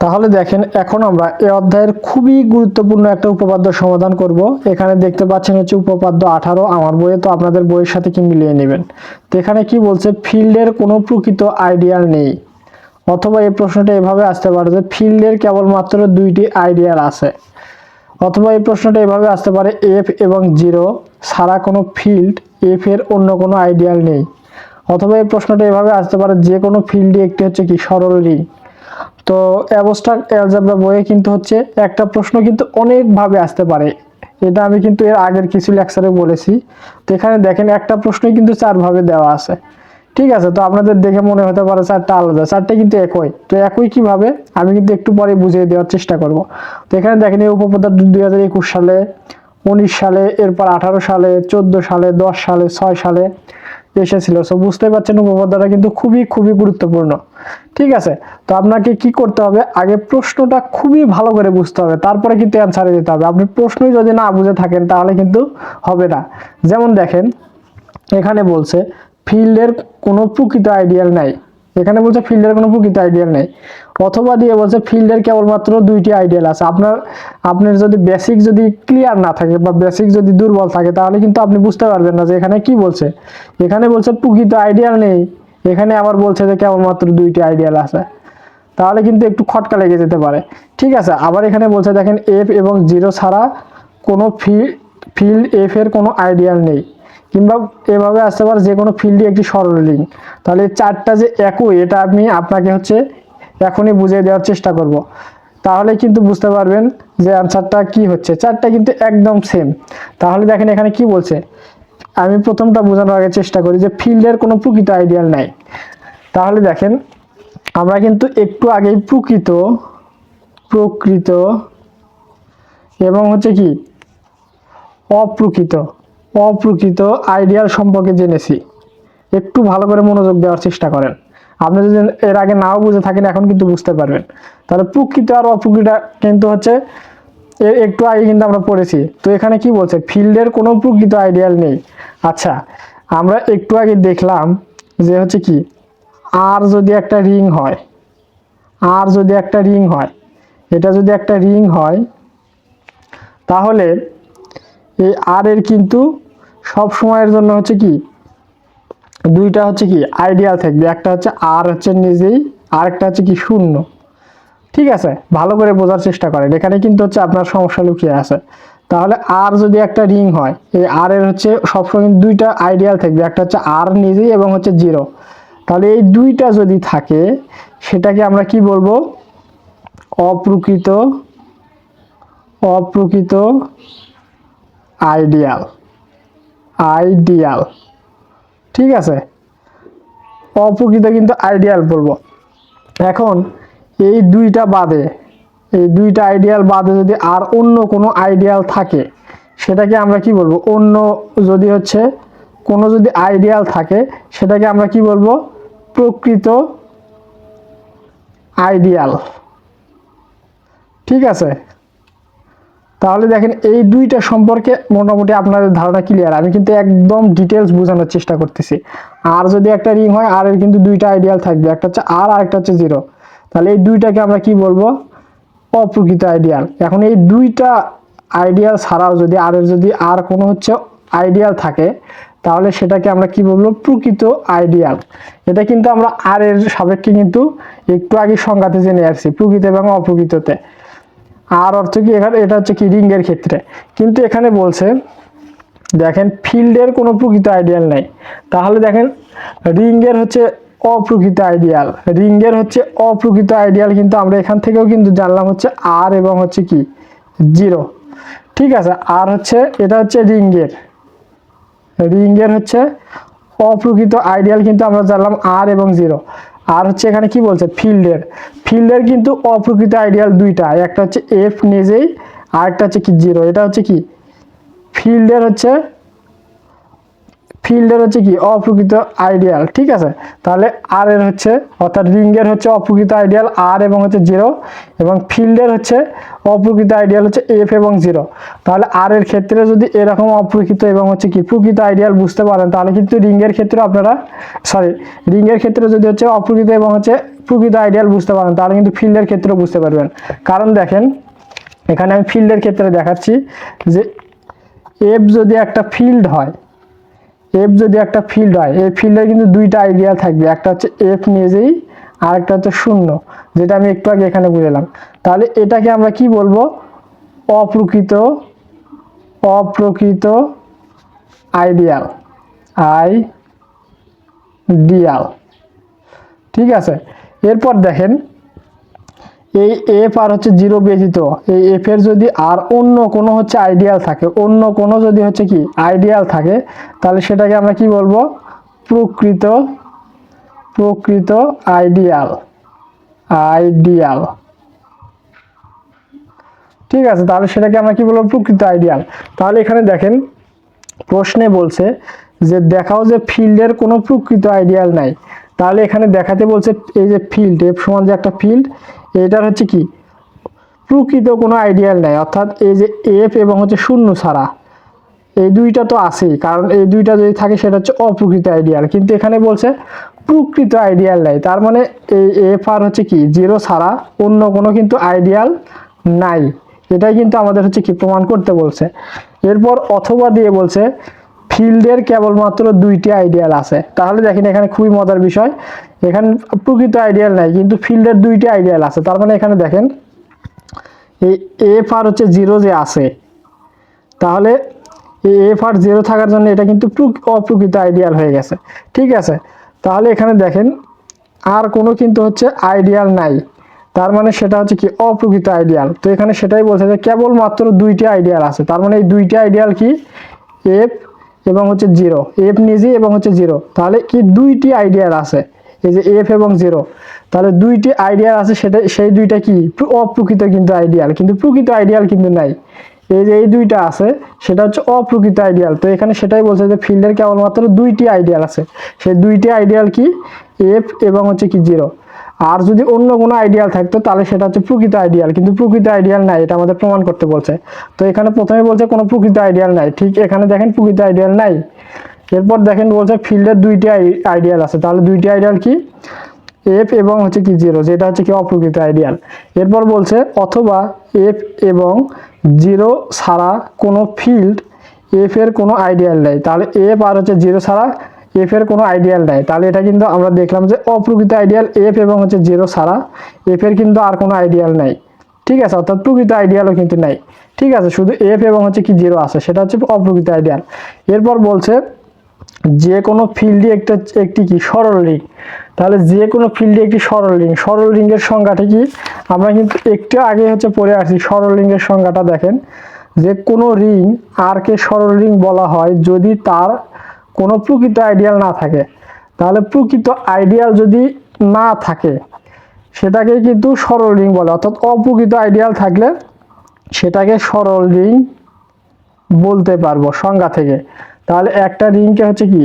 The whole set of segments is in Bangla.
তাহলে দেখেন, এখন আমরা এ অধ্যায়ের খুবই গুরুত্বপূর্ণ একটা উপপাদ্য সমাধান করব। এখানে দেখতে পাচ্ছেন হচ্ছে উপপাদ্য আঠারো, আমার বইয়ে তো আপনাদের বইয়ের সাথে কি মিলিয়ে নেবেন? তো এখানে কি বলছে, ফিল্ডের কোনো প্রকৃত আইডিয়াল নেই। অথবা এই প্রশ্নটা এভাবে আসতে পারে যে, ফিল্ডের কেবলমাত্র দুইটি আইডিয়াল আছে। অথবা এই প্রশ্নটা এভাবে আসতে পারে, এফ এবং জিরো ছাড়া কোনো ফিল্ড, এফ এর অন্য কোনো আইডিয়াল নেই। অথবা এই প্রশ্নটা এভাবে আসতে পারে, যে কোনো ফিল্ডই একটি হচ্ছে কি সরল রিং তো অ্যাবস্ট্রাক্ট অ্যালজাবরা বইয়ে কিন্তু হচ্ছে একটা প্রশ্ন কিন্তু অনেকভাবে আসতে পারে। এটা আমি কিন্তু এর আগের কিছু লেকচারে বলেছি। তো এখানে দেখেন একটা প্রশ্নই কিন্তু চারভাবে দেওয়া আছে। ঠিক আছে, তো আপনাদের দেখে মনে হতে পারে চারটা আলাদা, চারটে কিন্তু একই। তো একই কীভাবে? আমি কিন্তু একটু পরে বুঝিয়ে দেওয়ার চেষ্টা করব। তো এখানে দেখেন এই উপপদার্থ দুই হাজার একুশ সালে, উনিশ সালে, এরপর আঠারো সালে, চোদ্দ সালে, দশ সালে, ছয় সালে এসেছিল সো বুঝতে পারছেন উপপাদ্যটা কিন্তু খুবই খুবই গুরুত্বপূর্ণ। ঠিক আছে? তো আপনাকে কি করতে হবে? আগে প্রশ্নটা খুবই ভালো করে বুঝতে হবে। তারপরে কিন্তু অ্যান্সারে দিতে হবে। আপনি প্রশ্নই যদি না বুঝে থাকেন, তাহলে কিন্তু হবে না। যেমন দেখেন, এখানে বলছে, ফিল্ডের কোনো প্রকৃত আইডিয়াল নাই। এখানে বলছে ফিল্ডের কোনো প্রকৃত আইডিয়াল নেই। অথবা দিয়ে বলছে ফিল্ডের কেবলমাত্র দুইটি আইডিয়াল আছে। আপনার আপনার যদি বেসিক যদি ক্লিয়ার না থাকে বা বেসিক যদি দুর্বল থাকে, তাহলে কিন্তু আপনি বুঝতে পারবেন না যে এখানে কি বলছে। এখানে বলছে প্রকৃত আইডিয়াল নেই, এখানে আবার বলছে যে কেবলমাত্র দুইটি আইডিয়াল আছে। তাহলে কিন্তু একটু খটকা লেগে যেতে পারে। ঠিক আছে, আবার এখানে বলছে দেখেন এফ এবং জিরো ছাড়া কোনো ফিল্ড এফ এর কোনো আইডিয়াল নেই। কিংবা এভাবে আসতে পারে যে কোনো ফিল্ডই একটি সরল লিঙ্ক তাহলে চারটা যে একই, এটা আমি আপনাকে হচ্ছে এখনই বুঝিয়ে দেওয়ার চেষ্টা করব। তাহলে কিন্তু বুঝতে পারবেন যে অ্যান্সারটা কি হচ্ছে। চারটা কিন্তু একদম সেম তাহলে দেখেন এখানে কি বলছে? আমি প্রথমটা বোঝানোর আগে চেষ্টা করি যে ফিল্ডের কোনো প্রকৃত আইডিয়াল নাই। তাহলে দেখেন, আমরা কিন্তু একটু আগেই প্রকৃত প্রকৃত এবং হচ্ছে কি? অপ্রকৃত অপ্রকৃত আইডিয়াল সম্পর্কে জেনেছি। একটু ভালো করে মনোযোগ দেওয়ার চেষ্টা করেন। আপনি যদি এর আগে নাও বুঝে থাকেন, এখন কিন্তু বুঝতে পারবেন। তাহলে প্রকৃত আর অপ্রকৃত কিন্তু হচ্ছে একটু আগে কিন্তু আমরা পড়েছি। তো এখানে কি বলছে? ফিল্ডের কোনো প্রকৃত আইডিয়াল নেই। আচ্ছা আমরা একটু আগে দেখলাম যে হচ্ছে কি, আর যদি একটা রিং হয়, আর যদি একটা রিং হয়, এটা যদি একটা রিং হয়, তাহলে এই আর এর কিন্তু সব সময়ের জন্য হচ্ছে কি দুইটা হচ্ছে কি আইডিয়াল থাকবে, একটা হচ্ছে আর হচ্ছে নিজেই আর একটা হচ্ছে কি শূন্য। ঠিক আছে? ভালো করে বোঝার চেষ্টা করেন। এখানে কিন্তু হচ্ছে আপনার সমস্যা লুকিয়ে আছে। তাহলে আর যদি একটা রিং হয়, এই আর এর হচ্ছে সবসময় দুইটা আইডিয়াল থাকবে, একটা হচ্ছে আর নিজেই এবং হচ্ছে জিরো তাহলে এই দুইটা যদি থাকে, সেটাকে আমরা কি বলব? অপ্রকৃত অপ্রকৃত আইডিয়াল আইডিয়াল ঠিক আছে? অপ্রকৃত কিন্তু আইডিয়াল বলব। এখন এই দুইটা বাদে, এই দুইটা আইডিয়াল বাদে যদি আর অন্য কোনো আইডিয়াল থাকে, সেটাকে আমরা কি বলব? অন্য যদি হচ্ছে কোনো যদি আইডিয়াল থাকে, সেটাকে আমরা কি বলব? প্রকৃত আইডিয়াল ঠিক আছে? তাহলে দেখেন এই দুইটা সম্পর্কে মোটামুটি আপনাদের ধারণা ক্লিয়ার আমি কিন্তু একদম ডিটেলস বোঝানোর চেষ্টা করতেছি। আর যদি একটা রিং হয় আর এর কিন্তু দুইটা আইডিয়াল থাকবে। একটা হচ্ছে আর আর একটা হচ্ছে জিরো তাহলে এই দুইটাকে আমরা কি বলব? অপ্রকৃত আইডিয়াল এখন এই দুইটা আইডিয়াল ছাড়াও যদি আর যদি আর কোনো হচ্ছে আইডিয়াল থাকে, তাহলে সেটাকে আমরা কি বলব? প্রকৃত আইডিয়াল এটা কিন্তু আমরা আর এর সাপেক্ষে কিন্তু একটু আগে সংজ্ঞাতে জেনে আসছি, প্রকৃত এবং অপ্রকৃততে। আর অর্থ কি? এখানে এটা হচ্ছে কি? রিঙ্গের ক্ষেত্রে। কিন্তু এখানে বলছে, দেখেন, ফিল্ডের কোনো প্রকৃত আইডিয়াল নাই। তাহলে দেখেন রিঙ্গের হচ্ছে অপ্রকৃত আইডিয়াল। রিঙ্গের হচ্ছে অপ্রকৃত আইডিয়াল কিন্তু আমরা এখান থেকেও কিন্তু জানলাম হচ্ছে আর এবং হচ্ছে কি? জিরো। ঠিক আছে? আর হচ্ছে, এটা হচ্ছে রিঙ্গের রিঙ্গের হচ্ছে অপ্রকৃত আইডিয়াল কিন্তু আমরা জানলাম আর এবং জিরো। আর হচ্ছে এখানে কি বলছে? ফিল্ডের। ফিল্ডের কিন্তু অপ্রকৃত আইডিয়াল দুইটা। একটা হচ্ছে এফ নিজেই আর একটা হচ্ছে কি? জিরো এটা হচ্ছে কি? ফিল্ডের হচ্ছে ফিল্ডের হচ্ছে কি অপ্রকৃত আইডিয়াল, ঠিক আছে? তাহলে আর এর হচ্ছে, অর্থাৎ রিঙ্গের হচ্ছে অপ্রকৃত আইডিয়াল আর এবং হচ্ছে জিরো এবং ফিল্ডের হচ্ছে অপ্রকৃত আইডিয়াল হচ্ছে এফ এবং জিরো তাহলে আর এর ক্ষেত্রে যদি এরকম অপ্রকৃত এবং হচ্ছে কি প্রকৃত আইডিয়াল বুঝতে পারেন, তাহলে কিন্তু রিঙ্গের ক্ষেত্রে আপনারা সরি রিঙ্গের ক্ষেত্রে যদি হচ্ছে অপ্রকৃত এবং হচ্ছে প্রকৃত আইডিয়াল বুঝতে পারেন, তাহলে কিন্তু ফিল্ডের ক্ষেত্রেও বুঝতে পারবেন। কারণ দেখেন, এখানে আমি ফিল্ডের ক্ষেত্রে দেখাচ্ছি যে এফ যদি একটা ফিল্ড হয় এফ যদি একটা ফিল্ড হয়, এই ফিল্ডে কিন্তু দুইটা আইডিয়া থাকবে। একটা হচ্ছে এফ নিজেই, আর একটা হচ্ছে শূন্য, যেটা আমি একটু আগে এখানে বুঝলাম। তাহলে এটাকে আমরা কি বলব? অপ্রকৃত অপ্রকৃত আইডিয়াল আই ডিয়াল ঠিক আছে? এরপর দেখেন এই এফ আর হচ্ছে জিরো ব্যতীত। এই এফ এর যদি আর অন্য কোনো হচ্ছে আইডিয়াল থাকে, অন্য কোনো যদি হচ্ছে কি আইডিয়াল থাকে, তাহলে সেটাকে আমরা কি বলব? প্রকৃত প্রকৃত আইডিয়াল আইডিয়াল ঠিক আছে, তাহলে সেটাকে আমরা কি বলব? প্রকৃত আইডিয়াল তাহলে এখানে দেখেন, প্রশ্নে বলছে যে দেখাও যে ফিল্ডের কোনো প্রকৃত আইডিয়াল নাই। তাহলে এখানে দেখাতে বলছে এই যে ফিল্ড এফ সমান যে একটা ফিল্ড এটার হচ্ছে কি? প্রকৃত কোনো আইডিয়াল নাই। অর্থাৎ এই যে এফ এবং হচ্ছে শূন্য ছাড়া এই দুইটা তো আছেই। কারণ এই দুইটা যদি থাকে, সেটা হচ্ছে অপ্রকৃত আইডিয়াল। কিন্তু এখানে বলছে প্রকৃত আইডিয়াল নাই। তার মানে এই এফ আর হচ্ছে কি? জিরো ছাড়া অন্য কোনো কিন্তু আইডিয়াল নাই। এটাই কিন্তু আমাদের হচ্ছে কি প্রমাণ করতে বলছে। এরপর অথবা দিয়ে বলছে ফিল্ডের কেবলমাত্র দুইটি আইডিয়াল আছে। তাহলে দেখেন এখানে খুবই মজার বিষয়। এখানে প্রকৃত আইডিয়াল নাই, কিন্তু ফিল্ডের দুইটি আইডিয়াল আছে। তার মানে এখানে দেখেন, এই এফ আর হচ্ছে জিরো যে আছে, তাহলে এই এফ আর জিরো থাকার জন্য এটা কিন্তু প্রক- অপ্রকৃত আইডিয়াল হয়ে গেছে। ঠিক আছে? তাহলে এখানে দেখেন, আর কোনো কিন্তু হচ্ছে আইডিয়াল নাই। তার মানে সেটা হচ্ছে কি, অপ্রকৃত আইডিয়াল তো এখানে সেটাই বলছে যে কেবলমাত্র দুইটি আইডিয়াল আছে। তার মানে এই দুইটি আইডিয়াল কি? এফ এবং হচ্ছে জিরো। এফ নিজে এবং হচ্ছে জিরো। তাহলে কি দুইটি আইডিয়াল আছে? এই যে এফ এবং জিরো। তাহলে দুইটি আইডিয়াল আছে, সেটা সেই দুইটা কি? অপ্রকৃত কিন্তু আইডিয়াল কিন্তু প্রকৃত আইডিয়াল কিন্তু নাই। এই যে এই দুইটা আছে, সেটা হচ্ছে অপ্রকৃত আইডিয়াল তো এখানে সেটাই বলছে যে ফিল্ডের কেবলমাত্র দুইটি আইডিয়াল আছে। সেই দুইটি আইডিয়াল কি? এফ এবং হচ্ছে কি জিরো। আর যদি অন্য কোনো আইডিয়াল থাকতো, তাহলে সেটা হচ্ছে প্রকৃত আইডিয়াল কিন্তু প্রকৃত আইডিয়াল নাই, এটা আমাদের প্রমাণ করতে বলছে। তো এখানে প্রথমে বলছে কোনো প্রকৃত আইডিয়াল নাই, ঠিক এখানে দেখেন প্রকৃত আইডিয়াল নাই। এরপর দেখেন বলছে ফিল্ডের দুইটি আইডিয়াল আছে, তাহলে দুইটি আইডিয়াল কি? এফ এবং হচ্ছে কি জিরো যেটা হচ্ছে কি অপ্রকৃত আইডিয়াল এরপর বলছে অথবা এফ এবং জিরো ছাড়া কোনো ফিল্ড এফ এর কোনো আইডিয়াল নেই, তাহলে এফ আর হচ্ছে জিরো ছাড়া এফ এর কোনো আইডিয়াল নাই। তাহলে এটা কিন্তু আমরা দেখলাম যে অপ্রকৃত আইডিয়াল এফ এবং হচ্ছে জিরো ছাড়া এফ এর কিন্তু আর কোনো আইডিয়াল নাই। ঠিক আছে? অর্থাৎ প্রকৃত আইডিয়ালও কিন্তু নাই। ঠিক আছে? শুধু এফ এবং হচ্ছে কি জিরো আছে, সেটা হচ্ছে অপ্রকৃত আইডিয়াল এরপর বলছে যে কোনো ফিল্ডে একটা, একটি কি? সরল রিং তাহলে যে কোনো ফিল্ডে একটি সরল রিং সরল রিংয়ের সংজ্ঞাটা কি? আমরা কিন্তু একটু আগে হচ্ছে পড়ে আসছি, সরল রিংয়ের সংজ্ঞাটা দেখেন। যে কোনো রিং আর কে সরল রিং বলা হয় যদি তার কোনো প্রকৃত আইডিয়াল না থাকে। তাহলে প্রকৃত আইডিয়াল যদি না থাকে, সেটাকে কিন্তু সরল রিং বলে। অর্থাৎ অপ্রকৃত আইডিয়াল থাকলে সেটাকে সরল রিং বলতে পারব সংজ্ঞা থেকে। তাহলে একটা রিংকে হচ্ছে কি?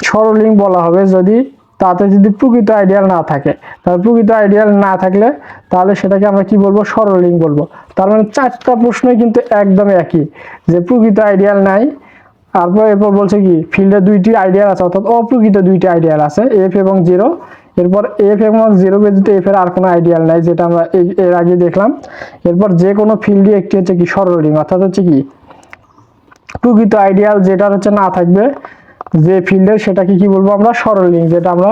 সরল রিং বলা হবে। যদি তাতে যদি প্রকৃত আইডিয়াল না থাকে, তাহলে প্রকৃত আইডিয়াল না থাকলে তাহলে সেটাকে আমরা কি বলব? সরল রিং বলব। তার মানে চারটা প্রশ্নই কিন্তু একদম একই, যে প্রকৃত আইডিয়াল নাই তারপর এরপর বলছে কি, ফিল্ডে দুইটি আইডিয়াল আছে, অর্থাৎ অপ্রকৃত দুইটি আইডিয়াল আছে এফ এবং জিরো এরপর এফ এবং জিরো ব্যতীত এফ এর আর কোনো আইডিয়াল নাই যেটা আমরা এর আগে দেখলাম, এরপর যে কোনো ফিল্ডে একটি হচ্ছে কি সরল রিং অর্থাৎ হচ্ছে কি, প্রকৃত আইডিয়াল যেটার হচ্ছে না থাকবে, যে ফিল্ডের সেটাকে কি বলব আমরা সরল যেটা আমরা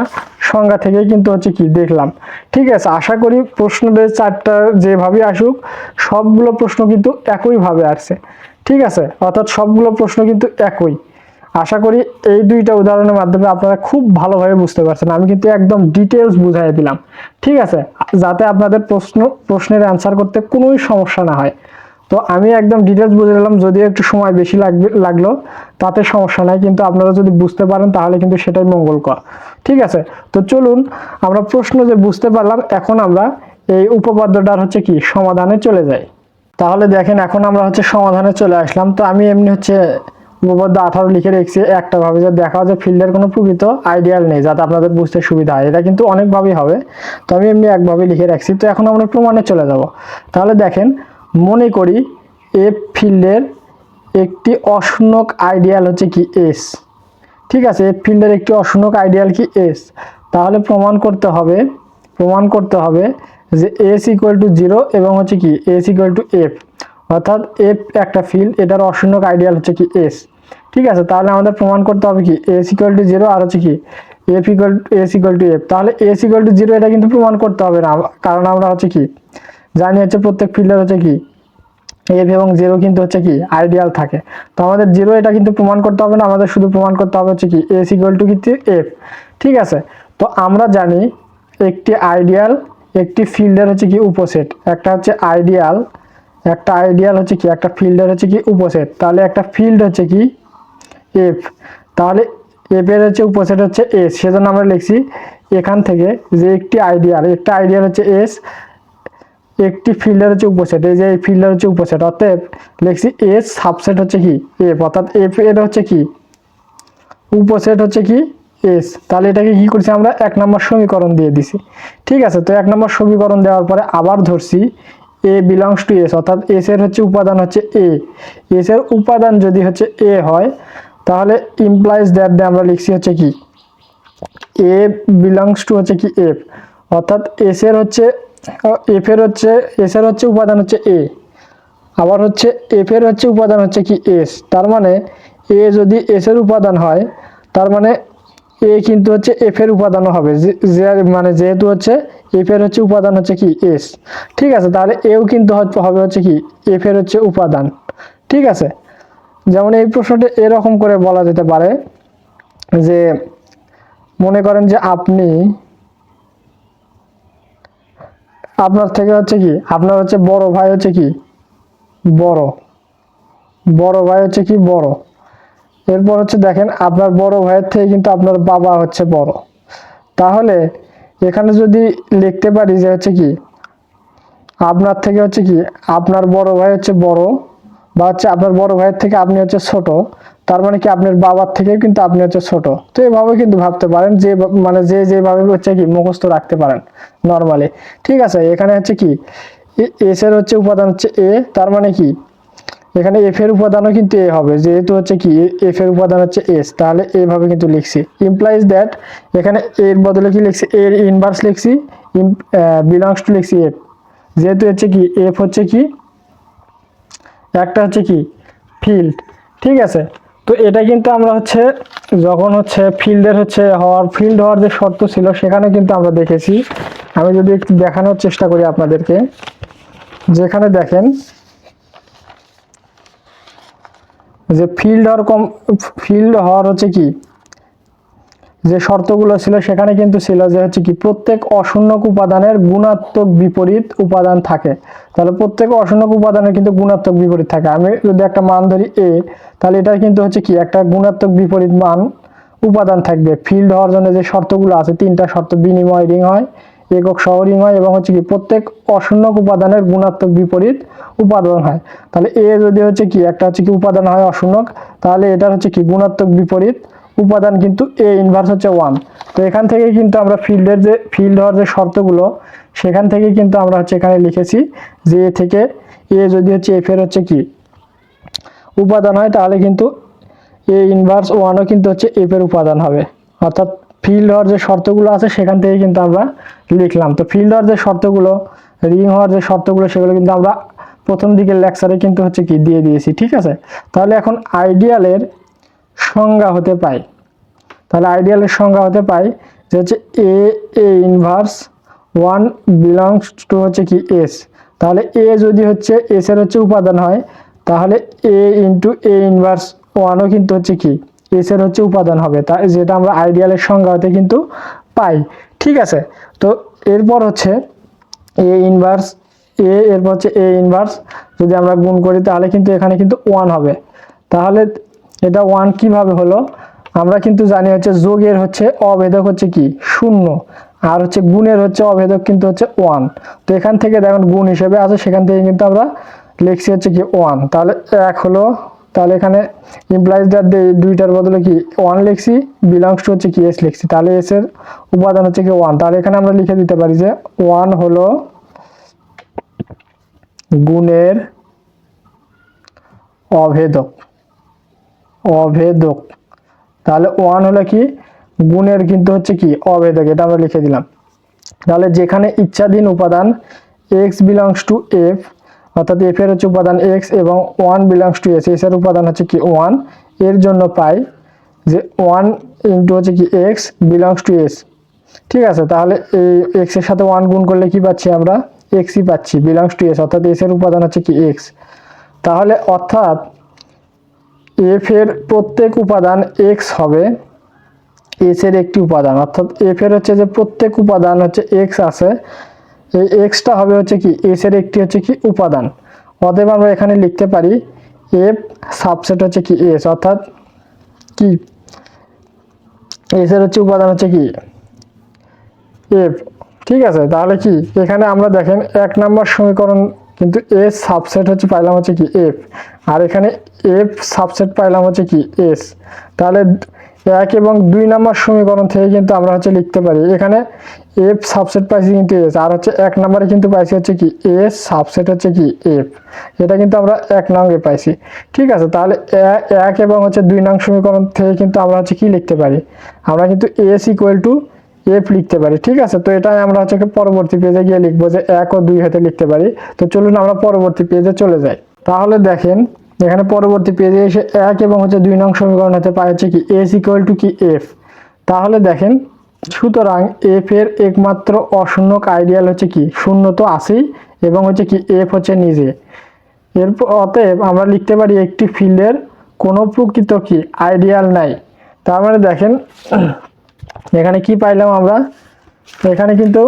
সংজ্ঞা থেকেই কিন্তু হচ্ছে কি দেখলাম। ঠিক আছে, আশা করি প্রশ্নদের চারটা যেভাবে আসুক, সবগুলো প্রশ্ন কিন্তু একইভাবে আসছে। ঠিক আছে? অর্থাৎ সবগুলো প্রশ্ন কিন্তু একই। আশা করি এই দুইটা উদাহরণের মাধ্যমে আপনারা খুব ভালোভাবে বুঝতে পারছেন। আমি কিন্তু একদম ডিটেলস বুঝাই দিলাম। ঠিক আছে? যাতে আপনাদের প্রশ্ন, প্রশ্নের অ্যান্সার করতে কোনোই সমস্যা না হয়। তো আমি একদম ডিটেলস বুঝে নিলাম। যদিও একটু সময় বেশি লাগবে, লাগল, তাতে সমস্যা নাই। কিন্তু আপনারা যদি বুঝতে পারেন, তাহলে কিন্তু সেটাই মঙ্গলকর। ঠিক আছে? তো চলুন, আমরা প্রশ্ন যে বুঝতে পারলাম, এখন আমরা এই উপপাদ্যটার হচ্ছে কি? সমাধানে চলে যাই। তাহলে দেখেন, এখন আমরা হচ্ছে সমাধানে চলে আসলাম। তো আমি এমনি হচ্ছে উপপাদ্য আঠারো লিখে রেখেছি, একটা ভাবে যে দেখা যে ফিল্ডের কোনো প্রকৃত আইডিয়াল নেই, যাতে আপনাদের বুঝতে সুবিধা হয়। এটা কিন্তু অনেকভাবেই হবে। তো আমি এমনি একভাবে লিখে রাখছি। তো এখন আমরা প্রমাণে চলে যাব। তাহলে দেখেন, মনে করি এফ ফিল্ডের একটি অশূন্যক আইডিয়াল হচ্ছে কি এস। ঠিক আছে এফ ফিল্ডের একটি অশূন্যক আইডিয়াল কি এস। তাহলে প্রমাণ করতে হবে, প্রমাণ করতে হবে যে এস ইকুয়াল টু জিরো এবং হচ্ছে কি এস ইকুয়াল টু এফ অর্থাৎ এফ একটা ফিল্ড এটার অশূন্যক আইডিয়াল হচ্ছে কি এস ঠিক আছে, তাহলে আমাদের প্রমাণ করতে হবে কি এস ইকুয়াল টু জিরো আর হচ্ছে কি F equal S equal to F তাহলে এস ইকুয়াল টু জিরো এটা কিন্তু প্রমাণ করতে হবে না, কারণ আমরা হচ্ছে কি জানি হচ্ছে প্রত্যেক ফিল্ডের হচ্ছে কি এফ এবং জিরো কিন্তু হচ্ছে কি আইডিয়াল থাকে। তো আমাদের জিরো এটা কিন্তু প্রমাণ করতে হবে না, আমাদের শুধু প্রমাণ করতে হবে হচ্ছে কি এস ইকুয়াল টু কিন্তু এফ ঠিক আছে, তো আমরা জানি একটি আইডিয়াল একটি ফিল্ডের হচ্ছে কি উপসেট, একটা হচ্ছে আইডিয়াল, একটা আইডিয়াল হচ্ছে কি, একটা ফিল্ডের হচ্ছে কি উপসেট, তাহলে একটা ফিল্ড হচ্ছে কি এফ, তাহলে এফ এর হচ্ছে উপসেট হচ্ছে এস, সেজন্য আমরা লিখছি এখান থেকে যে একটি আইডিয়াল, একটা আইডিয়াল হচ্ছে এস, একটি ফিল্ডের হচ্ছে উপসেট, এই যে এই ফিল্ডের হচ্ছে উপসেট, অতএব লিখছি এস সাবসেট হচ্ছে কি এফ, অর্থাৎ এফ এর হচ্ছে কি, উপসেট হচ্ছে কি এস তাহলে এটাকে কি করছি? আমরা এক নম্বর সমীকরণ দিয়ে দিছি। ঠিক আছে, তো এক নম্বর সমীকরণ দেওয়ার পরে আবার ধরছি এ বিলংস টু এস অর্থাৎ এস এর হচ্ছে উপাদান হচ্ছে এ এস এর উপাদান যদি হচ্ছে এ হয়, তাহলে ইমপ্লাইজ দ্যাট দিয়ে আমরা লিখছি হচ্ছে কি? এ বিলংস টু হচ্ছে কি এফ অর্থাৎ এস এর হচ্ছে এফ এর হচ্ছে এস এর হচ্ছে উপাদান হচ্ছে এ আবার হচ্ছে এফ এর হচ্ছে উপাদান হচ্ছে কি এস তার মানে এ যদি এস এর উপাদান হয়, তার মানে এ কিন্তু হচ্ছে এফ এর উপাদানও হবে। যে- মানে যেহেতু হচ্ছে এফ এর হচ্ছে উপাদান হচ্ছে কি? এস ঠিক আছে? তাহলে এও কিন্তু হবে হচ্ছে কি? এফ এর হচ্ছে উপাদান। ঠিক আছে? যেমন এই প্রশ্নটা এরকম করে বলা যেতে পারে যে, মনে করেন যে আপনি আপনার থেকে হচ্ছে কি? আপনার হচ্ছে বড় ভাই হচ্ছে কি? বড়। বড় ভাই হচ্ছে কি? বড়। এরপর হচ্ছে দেখেন, আপনার বড় ভাইয়ের থেকে কিন্তু আপনার বাবা হচ্ছে বড়। তাহলে এখানে যদি লিখতে পারি যে হচ্ছে কি, আপনার থেকে হচ্ছে কি, আপনার বড় ভাই হচ্ছে বড় বা হচ্ছে আপনার বড় ভাইয়ের থেকে আপনি হচ্ছে ছোট, তার মানে কি আপনার বাবার থেকে কিন্তু আপনি হচ্ছে ছোট। তো এভাবে কিন্তু ভাবতে পারেন, যে মানে যে যেভাবে হচ্ছে কি মুখস্থ রাখতে পারেন নর্মালি ঠিক আছে, এখানে হচ্ছে কি এস এর হচ্ছে উপাদান হচ্ছে এ তার মানে কি এখানে এফ এর উপাদানও কিন্তু এ হবে। যেহেতু হচ্ছে কি এফ এর উপাদান হচ্ছে এস তাহলে এভাবে কিন্তু লিখছি। ইমপ্লাইজ দ্যাট এখানে এর বদলে কি লিখছি? এর ইনভার্স লিখছি বিলংস টু লিখছি এফ যেহেতু হচ্ছে কি এফ হচ্ছে কি, একটা হচ্ছে কি ফিল্ড ঠিক আছে? তো এটা কিন্তু আমরা হচ্ছে, যখন হচ্ছে ফিল্ডের হচ্ছে হওয়ার, ফিল্ড হওয়ার যে শর্ত ছিল, সেখানে কিন্তু আমরা দেখেছি। আমি যদি একটু দেখানোর চেষ্টা করি আপনাদেরকে। যেখানে দেখেন যে ফিল্ড হওয়ার কম ফিল্ড হওয়ার হচ্ছে কি? যে শর্তগুলো ছিল সেখানে কিন্তু ছিল যে হচ্ছে কি, প্রত্যেক অশূন্যক উপাদানের গুণাত্মক বিপরীত উপাদান থাকে। তাহলে প্রত্যেক অশূন্যক উপাদানের কিন্তু গুণাত্মক বিপরীত থাকে। আমি যদি একটা মান ধরি এ তাহলে এটার কিন্তু হচ্ছে কি, একটা গুণাত্মক বিপরীত মান উপাদান থাকবে। ফিল্ড হওয়ার জন্য যে শর্তগুলো আছে, তিনটা শর্ত বিনিময় রিং হয়। একক সহ রিং হয় এবং হচ্ছে কি প্রত্যেক অশূন্যক উপাদানের গুণাত্মক বিপরীত উপাদান হয়। তাহলে এ যদি হচ্ছে কি একটা হচ্ছে কি উপাদান হয় অশূন্যক তাহলে এটার হচ্ছে কি গুণাত্মক বিপরীত উপাদান কিন্তু এ ইনভার্স হচ্ছে ওয়ান তো এখান থেকে কিন্তু আমরা ফিল্ডের যে ফিল্ড হওয়ার যে শর্তগুলো, সেখান থেকে কিন্তু আমরা হচ্ছে এখানে লিখেছি যে এ থেকে এ যদি হচ্ছে এফ এর হচ্ছে কি উপাদান হয়, তাহলে কিন্তু এ ইনভার্স ওয়ানও কিন্তু হচ্ছে এফ এর উপাদান হবে। অর্থাৎ ফিল্ড হওয়ার যে শর্তগুলো আছে, সেখান থেকে কিন্তু আমরা লিখলাম। তো ফিল্ড হওয়ার যে শর্তগুলো রিং হওয়ার যে শর্তগুলো, সেগুলো কিন্তু আমরা প্রথম দিকের লেকচারে কিন্তু হচ্ছে কি দিয়ে দিয়েছি, ঠিক আছে? তাহলে এখন আইডিয়ালের সংজ্ঞা হতে পাই। তাহলে আইডিয়ালের সংজ্ঞা হতে পাই যে হচ্ছে A A inverse one belongs to হচ্ছে কি এস তাহলে এ যদি হচ্ছে এস এর হচ্ছে উপাদান হয়, তাহলে এ ইন্টু এ ইনভার্স ওয়ানও কিন্তু হচ্ছে কি এর হচ্ছে উপাদান হবে, তা যেটা আমরা আইডিয়ালের সংজ্ঞা হতে কিন্তু পাই। ঠিক আছে? তো এরপর হচ্ছে এ ইনভার্স এ এরপর হচ্ছে এ ইনভার্স যদি আমরা গুণ করি তাহলে কিন্তু এখানে কিন্তু ওয়ান হবে। তাহলে এটা ওয়ান কীভাবে হলো? আমরা কিন্তু জানি হচ্ছে যোগের হচ্ছে অভেদক হচ্ছে কি? শূন্য। আর হচ্ছে গুণের হচ্ছে অভেদক কিন্তু হচ্ছে ওয়ান তো এখান থেকে দেখুন গুণ হিসেবে আছে, সেখান থেকে কিন্তু আমরা লিখছি হচ্ছে কি ওয়ান তাহলে এক হলো তাহলে এখানে ইমপ্লাইজ দ্যাট দুইটার বদলে কি ওয়ান লিখছি বিলংস টু হচ্ছে কি এস লিখছি। তাহলে এস এর উপাদান হচ্ছে কি ওয়ান তাহলে এখানে আমরা লিখে দিতে পারি যে ওয়ান হলো গুণের অভেদক। অভেদক। তাহলে ওয়ান হলো কি, গুণের কিন্তু হচ্ছে কি, অভেদক। এটা আমরা লিখে দিলাম। তাহলে যেখানে ইচ্ছাধীন উপাদান এক্স বিলংস টু এফ অর্থাৎ এফ এর হচ্ছে উপাদান এক্স এবং one belongs to S S এর উপাদান হচ্ছে কি ওয়ানের জন্য পাই যে ওয়ান ইন্টু হচ্ছে কি এক্স বিলংস টু এস ঠিক আছে, তাহলে এই এক্সের সাথে ওয়ান গুণ করলে কি পাচ্ছি আমরা? এক্সই পাচ্ছি বিলংস টু এস অর্থাৎ এস এর উপাদান হচ্ছে কি এক্স তাহলে অর্থাৎ এফ এর প্রত্যেক উপাদান এক্স হবে এস এর একটি উপাদান। অর্থাৎ এফ এর হচ্ছে যে প্রত্যেক উপাদান হচ্ছে এক্স আছে এই এক্সটা হবে হচ্ছে কি এস এর একটি হচ্ছে কি উপাদান। অতএব আমরা এখানে লিখতে পারি এফ সাবসেট হচ্ছে কি এস অর্থাৎ কি? এস এর হচ্ছে উপাদান হচ্ছে কি এফ ঠিক আছে? তাহলে কি? এখানে আমরা দেখেন এক নাম্বার সমীকরণ কিন্তু এস সাবসেট হচ্ছে পাইলাম হচ্ছে কি এফ আর এখানে এফ সাবসেট পাইলাম হচ্ছে কি এস তাহলে এক এবং দুই নাম্বার সমীকরণ থেকে কিন্তু আমরা হচ্ছে লিখতে পারি। এখানে এফ সাবসেট পাইছি কিন্তু এস আর হচ্ছে এক নম্বরে কিন্তু পাইছি হচ্ছে কি এস সাবসেট হচ্ছে কি এফ এটা কিন্তু আমরা এক নঙ্গে পাইছি। ঠিক আছে, তাহলে এ- এক এবং হচ্ছে দুই নং সমীকরণ থেকে কিন্তু আমরা হচ্ছে কি লিখতে পারি? আমরা কিন্তু এস ইকুয়াল টু এফ লিখতে পারি, ঠিক আছে? তো এটাই আমরা হচ্ছে পরবর্তী পেজে গিয়ে লিখব যে এক ও দুই হাতে লিখতে পারি। তো চলুন আমরা পরবর্তী পেজে চলে যাই। তাহলে দেখেন, এখানে পরবর্তী পেজে এসে এক এবং হচ্ছে দুই নং সমীকরণ হতে পাই হচ্ছে কি এস ইকুয়াল টু কি এফ তাহলে দেখেন সুতরাং এফ এর একমাত্র অশূন্যক আইডিয়াল হচ্ছে কি? শূন্য তো আছেই, এবং হচ্ছে কি এফ হচ্ছে নিজে। এরপর অতএব আমরা লিখতে পারি একটি ফিল্ডের কোনো প্রকৃত কি আইডিয়াল নাই। তার মানে দেখেন, এখানে কি পাইলাম আমরা? এখানে কিন্তু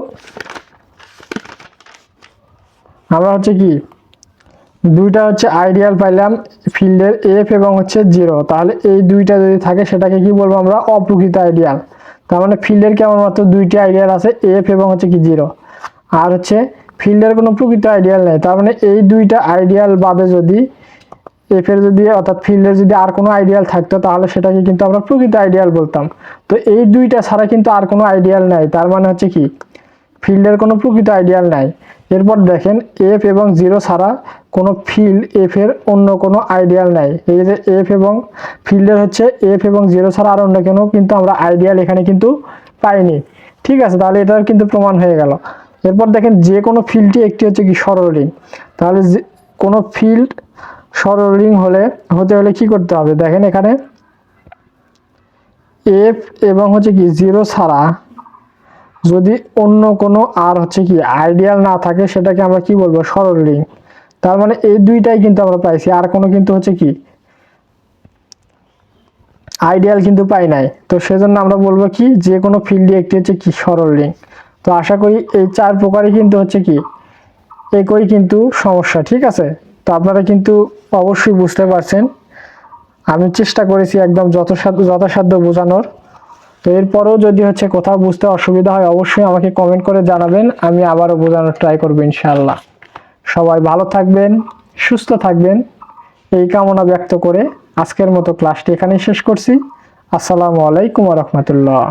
আমরা হচ্ছে কি দুইটা হচ্ছে আইডিয়াল পাইলাম ফিল্ডের এফ এবং হচ্ছে জিরো তাহলে এই দুইটা যদি থাকে, সেটাকে কি বলব আমরা অপ্রকৃত আইডিয়াল তার মানে ফিল্ডের কেবলমাত্র দুইটি আইডিয়াল আছে? এফ এবং হচ্ছে কি জিরো আর হচ্ছে ফিল্ডের কোনো প্রকৃত আইডিয়াল নেই। তার মানে এই দুইটা আইডিয়াল বাদে যদি এফ এর যদি, অর্থাৎ ফিল্ডের যদি আর কোনো আইডিয়াল থাকতো, তাহলে সেটাকে কিন্তু আমরা প্রকৃত আইডিয়াল বলতাম। তো এই দুইটা ছাড়া কিন্তু আর কোনো আইডিয়াল নাই। তার মানে হচ্ছে কি? ফিল্ডের কোনো প্রকৃত আইডিয়াল নাই। এরপর দেখেন এফ এবং জিরো ছাড়া কোনো ফিল্ড এফ এর অন্য কোনো আইডিয়াল নাই। এই যে এফ এবং ফিল্ডের হচ্ছে এফ এবং জিরো ছাড়া আর অন্য কোনো কিন্তু আমরা আইডিয়াল এখানে কিন্তু পাইনি। ঠিক আছে, তাহলে এটার কিন্তু প্রমাণ হয়ে গেল। এরপর দেখেন যে কোনো ফিল্ডটি একটি হচ্ছে কি সরল তাহলে কোনো ফিল্ড সরল রিং হলে, হতে হলে কি করতে হবে? দেখেন এখানে এফ এবং হচ্ছে কি জিরো ছাড়া যদি অন্য কোনো আর হচ্ছে কি আইডিয়াল না থাকে, সেটাকে আমরা কি বলব? সরল রিং তার মানে এই দুইটাই কিন্তু আমরা পাইছি। আর কোনো কিন্তু হচ্ছে কি? আইডিয়াল কিন্তু পাই নাই। তো সেজন্য আমরা বলব কি, যে কোনো ফিল্ডে একটি হচ্ছে কি সরল রিং তো আশা করি এই চার প্রকারই কিন্তু হচ্ছে কি, একই কিন্তু সমস্যা, ঠিক আছে? তো আপনারা কিন্তু অবশ্যই বুঝতে পারছেন। আমি চেষ্টা করেছি একদম যথাসাধ্য যথাসাধ্য বোঝানোর। তো এরপরেও যদি হচ্ছে কোথাও বুঝতে অসুবিধা হয়, অবশ্যই আমাকে কমেন্ট করে জানাবেন। আমি আবারও বোঝানোর ট্রাই করব, ইনশাআল্লাহ। সবাই ভালো থাকবেন, সুস্থ থাকবেন। এই কামনা ব্যক্ত করে আজকের মতো ক্লাসটি এখানেই শেষ করছি। আসসালামু আলাইকুম রহমতুল্লাহ।